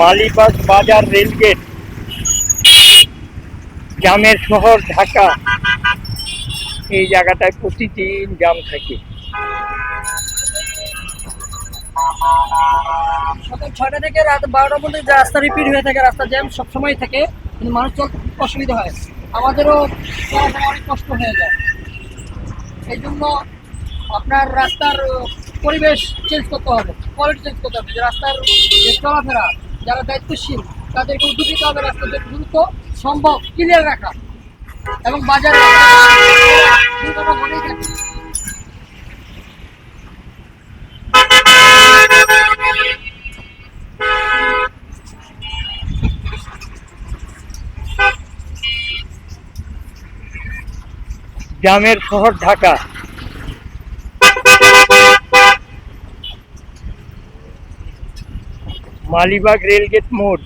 মালিবাগ বাজার রেলগেট জামের শহর ঢাকা। এই জায়গাটায় প্রতিদিন জাম থাকে। সকাল ছয়টা থেকে রাত মধ্যে যে রাস্তা রিপিট হয়ে থাকে, রাস্তা জ্যাম সবসময় থাকে, কিন্তু মানুষ চলতে খুব অসুবিধা হয়। আমাদেরও অনেক কষ্ট হয়ে যায়। এই জন্য আপনার রাস্তার পরিবেশ চেঞ্জ করতে হবে কোয়ালিটি চেঞ্জ করতে হবে। রাস্তার চলাফেরা, যারা দায়িত্বশীল, তাদেরকে উদ্যোগ নিতে হবে রাস্তা যত দ্রুত সম্ভব ক্লিয়ার রাখা। এবং বাজারে জামের শহর ঢাকা। মালিবাগ রেলগেট মোড়